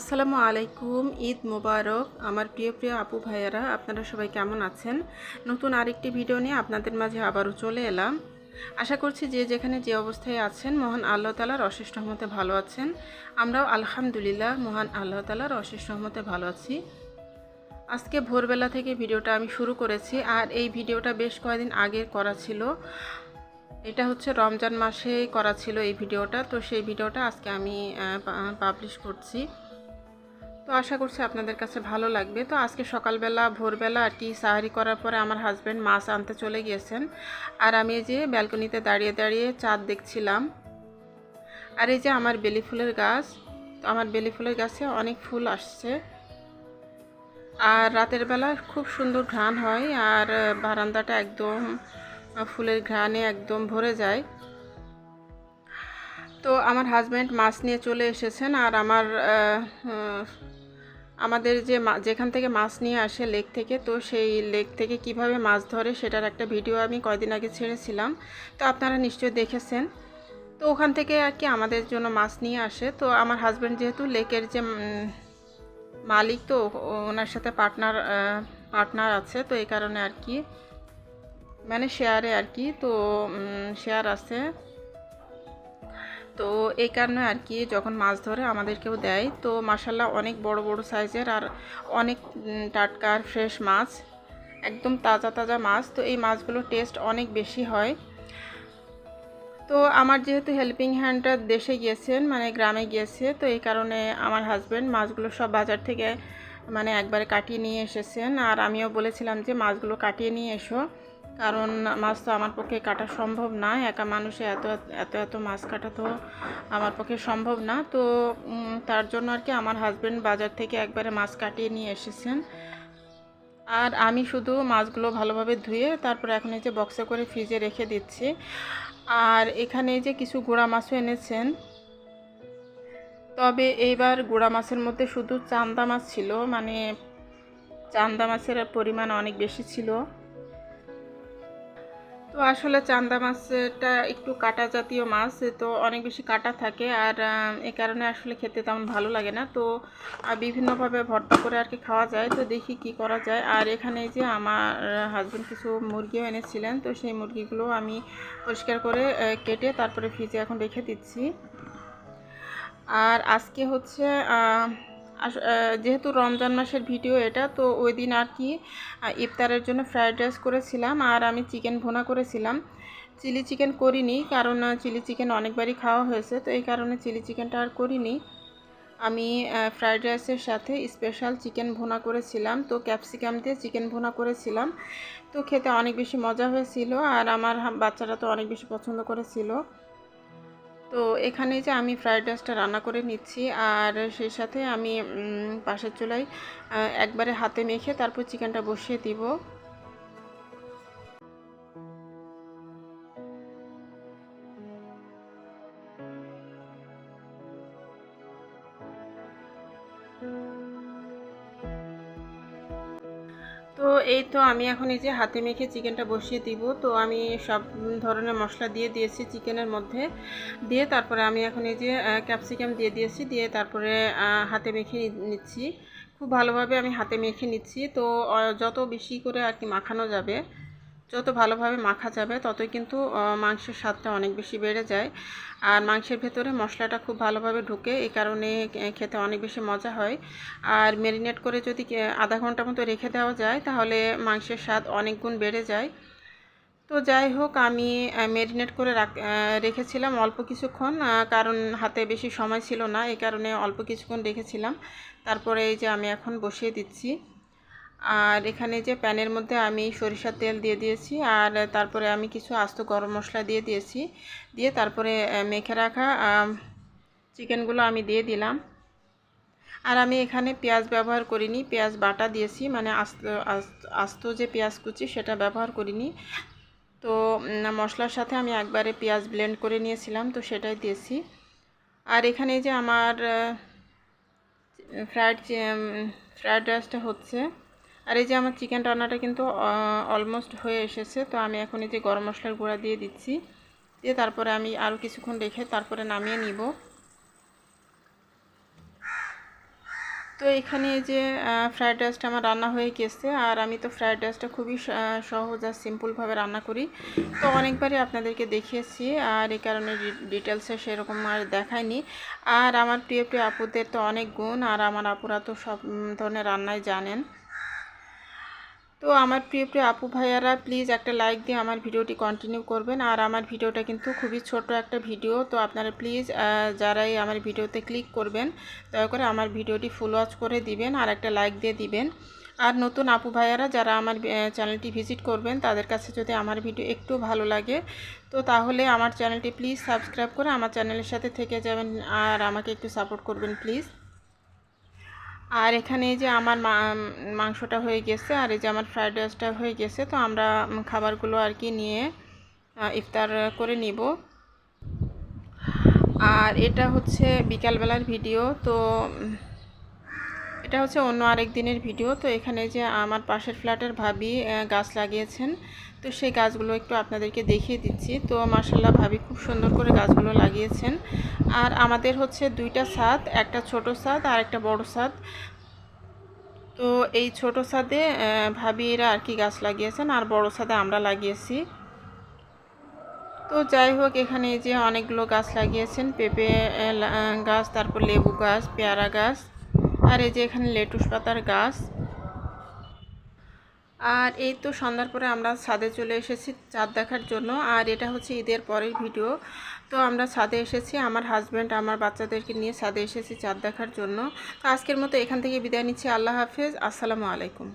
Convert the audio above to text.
আসসালামু আলাইকুম, ঈদ মোবারক। আমার প্রিয় প্রিয় আপু ভাইয়ারা, আপনারা সবাই কেমন আছেন? নতুন আরেকটি ভিডিও নিয়ে আপনাদের মাঝে আবারও চলে এলাম। আশা করছি যে যেখানে যে অবস্থায় আছেন, মহান আল্লাহ তালার অশেষ রহমতে ভালো আছেন। আমরাও আলহামদুলিল্লাহ মহান আল্লাহ তালার অশেষ রহমতে ভালো আছি। আজকে ভোরবেলা থেকে ভিডিওটা আমি শুরু করেছি, আর এই ভিডিওটা বেশ কয়েকদিন আগের করা ছিল। এটা হচ্ছে রমজান মাসেই করা ছিল এই ভিডিওটা, তো সেই ভিডিওটা আজকে আমি পাবলিশ করছি। তো আশা করছি আপনাদের কাছে ভালো লাগবে। তো আজকে সকালবেলা, ভোরবেলা আর কি সাহারি করার পরে আমার হাজব্যান্ড মাছ আনতে চলে গিয়েছেন। আর আমি যে ব্যালকনিতে দাঁড়িয়ে দাঁড়িয়ে চাঁদ দেখছিলাম। আর এই যে আমার বেলি ফুলের গাছ, তো আমার বেলি ফুলের গাছে অনেক ফুল আসছে। আর রাতের বেলা খুব সুন্দর ঘ্রাণ হয় আর বারান্দাটা একদম ফুলের ঘ্রাণে একদম ভরে যায়। তো আমার হাজব্যান্ড মাছ নিয়ে চলে এসেছেন আর আমার আমাদের যে যেখান থেকে মাছ নিয়ে আসে লেক থেকে, তো সেই লেক থেকে কীভাবে মাছ ধরে সেটার একটা ভিডিও আমি কয়দিন আগে ছেড়েছিলাম। তো আপনারা নিশ্চয়ই দেখেছেন। তো ওখান থেকে আর কি আমাদের জন্য মাছ নিয়ে আসে। তো আমার হাজব্যান্ড যেহেতু লেকের যে মালিক, তো ওনার সাথে পার্টনার পার্টনার আছে। তো এই কারণে আর কি মানে শেয়ারে আর কি, তো শেয়ার আছে। তো এই কারণে আর কি যখন মাছ ধরে আমাদেরকেও দেয়। তো মাসাল্লাহ অনেক বড় বড় সাইজের আর অনেক টাটকার ফ্রেশ মাছ, একদম তাজা তাজা মাছ। তো এই মাছগুলো টেস্ট অনেক বেশি হয়। তো আমার যেহেতু হেল্পিং হ্যান্ডটা দেশে গিয়েছেন মানে গ্রামে গিয়েছে, তো এই কারণে আমার হাজব্যান্ড মাছগুলো সব বাজার থেকে মানে একবারে কাটিয়ে নিয়ে এসেছেন। আর আমিও বলেছিলাম যে, মাছগুলো কাটিয়ে নিয়ে এসো। কারণ মাছ তো আমার পক্ষে কাটা সম্ভব না, একা মানুষে এত এত এত মাছ কাটা তো আমার পক্ষে সম্ভব না। তো তার জন্য আর কি আমার হাজব্যান্ড বাজার থেকে একবারে মাছ কাটিয়ে নিয়ে এসেছেন। আর আমি শুধু মাছগুলো ভালোভাবে ধুয়ে তারপরে এখন এই যে বক্সে করে ফ্রিজে রেখে দিচ্ছি। আর এখানে যে কিছু গুঁড়া মাছও এনেছেন। তবে এইবার গুঁড়া মাছের মধ্যে শুধু চান্দা মাছ ছিল মানে চান্দা মাছের পরিমাণ অনেক বেশি ছিল। তো আসলে চান্দা মাছটা একটু কাটা জাতীয় মাছ তো অনেক বেশি কাটা থাকে আর এ কারণে আসলে খেতে তেমন ভালো লাগে না। তো বিভিন্নভাবে ভর্তা করে আর কি খাওয়া যায়। তো দেখি কি করা যায়। আর এখানে যে আমার হাজব্যান্ড কিছু মুরগিও এনেছিলেন, তো সেই মুরগিগুলো আমি পরিষ্কার করে কেটে তারপরে ফ্রিজে এখন রেখে দিচ্ছি। আর আজকে হচ্ছে যেহেতু রমজান মাসের ভিডিও এটা, তো ওই দিন আর কি ইফতারের জন্য ফ্রায়েড রাইস করেছিলাম আর আমি চিকেন ভোনা করেছিলাম। চিলি চিকেন করিনি, কারণ চিলি চিকেন অনেকবারই খাওয়া হয়েছে, তো এই কারণে চিলি চিকেনটা আর করিনি। আমি ফ্রায়েড রাইসের সাথে স্পেশাল চিকেন ভোনা করেছিলাম, তো ক্যাপসিকাম দিয়ে চিকেন ভোনা করেছিলাম। তো খেতে অনেক বেশি মজা হয়েছিল আর আমার বাচ্চারা তো অনেক বেশি পছন্দ করেছিল। তো এখানে যে আমি ফ্রায়েড রাইসটা রান্না করে নিচ্ছি আর সেই সাথে আমি পাশের চুলায় একবারে হাতে মেখে তারপর চিকেনটা বসিয়ে দিব। তো এই তো আমি এখন এই যে হাতে মেখে চিকেনটা বসিয়ে দিব। তো আমি সব ধরনের মশলা দিয়ে দিয়েছি চিকেনের মধ্যে। দিয়ে তারপরে আমি এখন এই যে ক্যাপসিকাম দিয়ে দিয়েছি। দিয়ে তারপরে হাতে মেখে নিচ্ছি। খুব ভালোভাবে আমি হাতে মেখে নিচ্ছি। তো যত বেশি করে আর কি মাখানো যাবে যত ভালোভাবে মাখা যাবে, ততই কিন্তু মাংসের স্বাদটা অনেক বেশি বেড়ে যায়। আর মাংসের ভেতরে মশলাটা খুব ভালোভাবে ঢুকে, এই কারণে খেতে অনেক বেশি মজা হয়। আর ম্যারিনেট করে যদি আধা ঘণ্টা মতো রেখে দেওয়া যায়, তাহলে মাংসের স্বাদ অনেক গুণ বেড়ে যায়। তো যাই হোক, আমি ম্যারিনেট করে রেখেছিলাম অল্প কিছুক্ষণ কারণ হাতে বেশি সময় ছিল না, এই কারণে অল্প কিছুক্ষণ রেখেছিলাম। তারপরে এই যে আমি এখন বসিয়ে দিচ্ছি। আর এখানে যে প্যানের মধ্যে আমি সরিষার তেল দিয়ে দিয়েছি আর তারপরে আমি কিছু আস্ত গরম মশলা দিয়ে দিয়েছি। দিয়ে তারপরে মেখে রাখা চিকেনগুলো আমি দিয়ে দিলাম। আর আমি এখানে পেঁয়াজ ব্যবহার করিনি, পেঁয়াজ বাটা দিয়েছি মানে আস্ত আস্ত যে পেঁয়াজ কুচি সেটা ব্যবহার করিনি। তো মশলার সাথে আমি একবারে পেঁয়াজ ব্লেন্ড করে নিয়েছিলাম, তো সেটাই দিয়েছি। আর এখানে যে আমার ফ্রাইড ফ্রায়েড রাইসটা হচ্ছে আর এই যে আমার চিকেন রান্নাটা কিন্তু অলমোস্ট হয়ে এসেছে, তো আমি এখন এই যে গরম মশলার গুঁড়া দিয়ে দিচ্ছি। দিয়ে তারপরে আমি আরও কিছুক্ষণ রেখে তারপরে নামিয়ে নিব। তো এখানে যে ফ্রায়েড রাইসটা আমার রান্না হয়ে গেছে, আর আমি তো ফ্রায়েড রাইসটা খুবই সহজ আর সিম্পলভাবে রান্না করি। তো অনেকবারই আপনাদেরকে দেখিয়েছি, আর এই কারণে ডিটেলসে সেরকম আর দেখায়নি আর আমার প্রিয় প্রিয় আপুদের তো অনেক গুণ, আর আমার আপুরা তো সব ধরনের রান্নাই জানেন। তো আমার প্রিয় প্রিয় আপু ভাইয়ারা প্লিজ একটা লাইক দিয়ে আমার ভিডিওটি কন্টিনিউ করবেন। আর আমার ভিডিওটা কিন্তু খুবই ছোট একটা ভিডিও, তো আপনারা প্লিজ যারাই আমার ভিডিওতে ক্লিক করবেন, দয়া করে আমার ভিডিওটি ফুল ওয়াচ করে দিবেন আর একটা লাইক দিয়ে দিবেন। আর নতুন আপু ভাইয়ারা, যারা আমার চ্যানেলটি ভিজিট করবেন, তাদের কাছে যদি আমার ভিডিও একটু ভালো লাগে, তো তাহলে আমার চ্যানেলটি প্লিজ সাবস্ক্রাইব করে আমার চ্যানেলের সাথে থেকে যাবেন আর আমাকে একটু সাপোর্ট করবেন প্লিজ আর এখানে যে আমার মাংসটা হয়ে গেছে আর এই যে আমার ফ্রাইড রাইসটা হয়ে গেছে, তো আমরা খাবারগুলো আর কি নিয়ে ইফতার করে নিব। আর এটা হচ্ছে বিকালবেলার ভিডিও, তো এটা হচ্ছে অন্য আরেক দিনের ভিডিও। তো এখানে যে আমার পাশের ফ্ল্যাটের ভাবি গাছ লাগিয়েছেন। তো সেই গাছগুলো একটু আপনাদেরকে দেখিয়ে দিচ্ছি। তো মার্শাল্লাহ ভাবি খুব সুন্দর করে গাছগুলো লাগিয়েছেন। আর আমাদের হচ্ছে দুইটা ছাদ একটা ছোট ছাদ আর একটা বড় ছাদ। তো এই ছোট ছাদে আহ, ভাবিরা আর কি গাছ লাগিয়েছেন আর বড় ছাদে আমরা লাগিয়েছি। তো যাই হোক এখানে যে অনেকগুলো গাছ লাগিয়েছেন। পেঁপে গাছ তারপর লেবু গাছ পেয়ারা গাছ। আর এই যে এখানে লেটুস পাতার গাছ। আর এই তো সন্ধ্যার পরে আমরা ছাদে চলে এসেছি চাঁদ দেখার জন্য। আর এটা হচ্ছে ঈদের পরের ভিডিও। তো আমরা ছাদে এসেছি, আমার হাজব্যান্ড আমার বাচ্চাদেরকে নিয়ে ছাদে এসেছি চাঁদ দেখার জন্য। তো আজকের মতো এখান থেকে বিদায় নিচ্ছি, আল্লাহ হাফেজ, আসসালামু আলাইকুম।